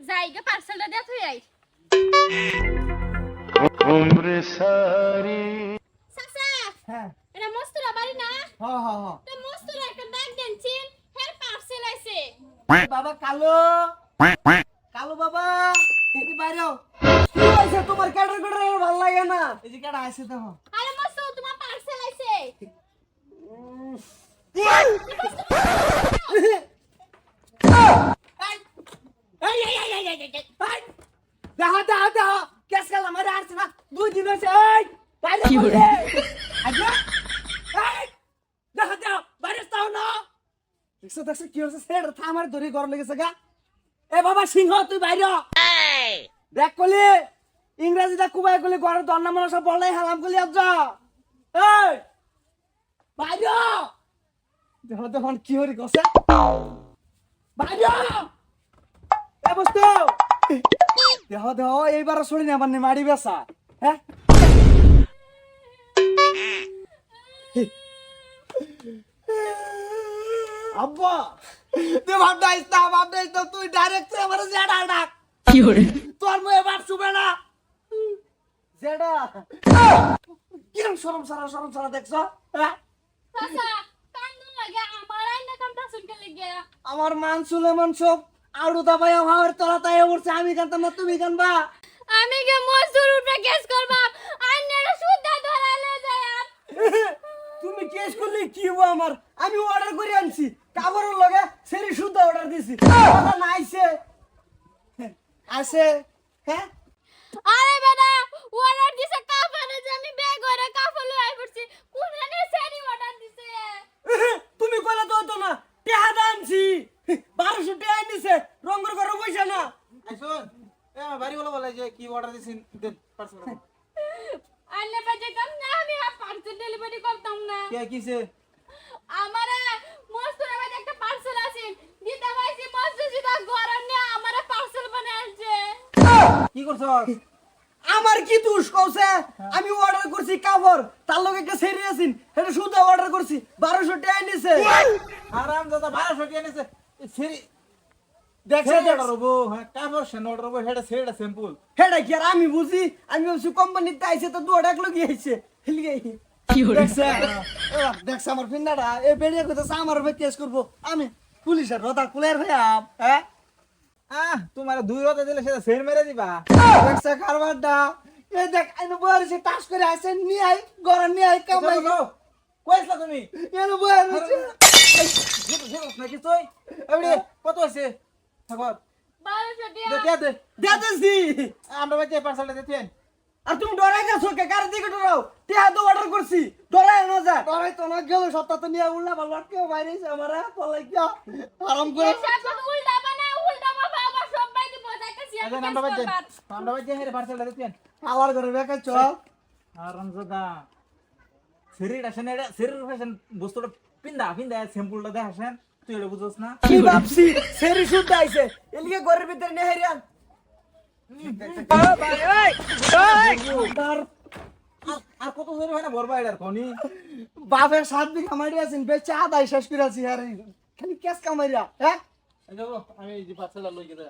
জায়গা পার্সেলটা দেয়া তুই আই উমরে সারি এটা মস্তুরা বাড়ি না? হ্যাঁ হ্যাঁ হ্যাঁ তো মস্তুরা একটা ডাক দেনছেন হের পার্সেল আইছে। বাবা কালো। কালো বাবা তুমি বাইরে কি হইছে তোমার ক্যাডার ক্যাডার ভালো লাগে না। এই যে ক্যাডা আইছে দেখো। আরে মস্তুরা তোমার পার্সেল আইছে। দেখো দেখো দেখো কেস গেল আমার আসছে না। দুই দিন হয়েছে এই বাইরে কি হলো আজকে এই দেখো দেখো বাইরে তাও না। দেখছ দেখছ কি হচ্ছে সেটা থামার ধরে ঘর লেগেছে গা। এ বাবা সিংহ তুই বাইরে দেখ কলি ইংরেজিটা কুবাই কলি ঘরের দন্না মানুষ বলাই হালাম কলি আজ এই বাইরে হ। দেখো দেখো কি হরি গছে বাইরে। এ বস্তু। দেহ দেহ এইবার শুনি না মানে মারি বেসা হ্যাঁ? আব্বা তুই ভাবনা ইস্তা ভাবনা ইস্তা তুই ডাইরেক্ট আমার জেডা ডাক। কি হরে? তোর মুখে বাপ শুবে না। জেডা? কিরম শরম সারা শরম সারা দেখছ? হ্যাঁ? চাচা কান্দন লাগে আমার আইনা কামটা শুনকে লাগে। আমার মান শুনে মান সব। আড়ু দাবাই আমার তোরা উঠছে আমি কানতাম না তুমি কানবা আমি কে মজদুর উপরে কেস করবাম আইনারা সুদ্ধা ধরালে যায় তুমি কেস করলে কি হব আমার? আমি অর্ডার করে আনছি কাপড়ের লগে সেরি শুদ্ধ অর্ডার দিছি। কথা না আইছে? আছে। হ্যাঁ? আরে বেটা অর্ডার দিছে কাফানে যে আমি ব্যাগ করে কাফা লই পড়ছি কোনখানে সেরি অর্ডার দিছে তুমি কইলে তো হতো না টেহা দানছি বারোশো টেহা নিছে রঙ্গর করে পয়সা না। শুন এ আমার বাড়ি বলে বলে যে কি অর্ডার দিছেন দেন পার্সেল আইনে বাজে কাম না আমি পার্সেল ডেলিভারি করতাম না। কে কিছে আমারে মস্তুর বাজে একটা পার্সেল আছে। দিতে পাইছি মস্তু সিধা ঘরে নিয়ে আমারে পার্সেল বানাই আনছে কি করছ আমার কি দোষ কওছে? আমি অর্ডার করছি কাপড় তার লগে একটা সেরি আছিন এটা শুদ্ধ অর্ডার করছি বারোশো টেহা নিছে আরাম দাদা বারোশো টিয়া নিছে সেরি আমি বুঝি? আমি কোম্পানিতে আইছে তো দু ডাক লগি আইছে হিলগে কি দেখছে আমার পিন্ডাটা এ বেরিয়ে কইতেছে আমার উপরে কেস করব। আমি পুলিশের কুলের হইয়া হ্যাঁ আহ তোমার দুই রতে দিলে সেটা সেন মেরে দিবা। দেখছে কারবারটা। এই দেখ আইনো বয়ারিছে টাস করে আসে নিয়ে আই গড় নিয়ে আই কামাই কইসলা তুমি। এনো বয়ারিছে নাকি তুই? কত হইছে দেতেছি আমরা পার্সেলটা দিতেন আর তুমি ডরাই গেছো কে? কার দিকে ডরাও? টিয়া তো অর্ডার করছি। ডরাই না যা। ডরাই তো না গেল সপ্তাহ তো নিয়ে উল্লা পাল্লা কেউ বাইরে আমার পলাই কি আরাম করে। উল্টা বানা উল্টা বাবা দিব যাইতেছি আমরা বাজে আমরা বাজে হেরে পার্সেলটা দিতেন আমার ঘরে বেকার চল আরাম দাদা শরীর আসেন এটা শরীর ফ্যাশন বস্তুটা পিন্দা পিন্দা সিম্পলটা দেখাছেন তুই এটা বুঝছ না? কি ভাবছি সেরি শুদ্ধ আইছে। এলিকে ঘরের ভিতরে নেহেরিয়ান তার আর- আর কত ধরে হয় না বরবা এটার কোনি বাপের সাত বিঘা মারি আছেন বেচে আদায় শেষ করে আছি আর। খালি ক্যাশ কামাইরা হ্যাঁ? আমি যে পার্সেলটা লই গেলে